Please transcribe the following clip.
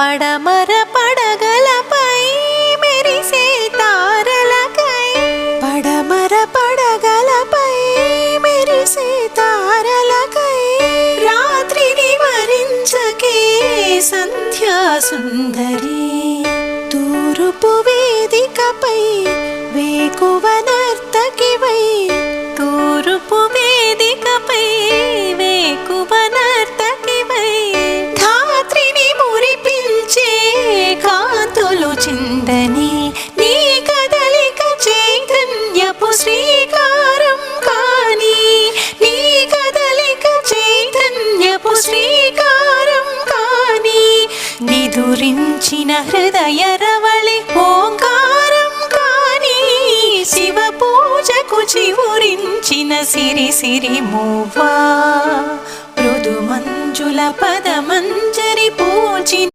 పడమర పడగలపై మెరిసే తారలకై పడమర పడగలపై మెరిసే తారలకై రాత్రిని వరించకే సంధ్యా సుందరి. తూరుపు వేదికపై వేకువ చిందని నీ కదలిక చైతన్యపు శ్రీకారం కానీ నీ కదలిక చైతన్యపు శ్రీకారం కానీ నిదురించిన హృదయ రవళి ఓంకారం కానీ శివ పూజకు చివురించిన సిరి సిరి మూవా మృదు మంజుల పదమంజరి పూజి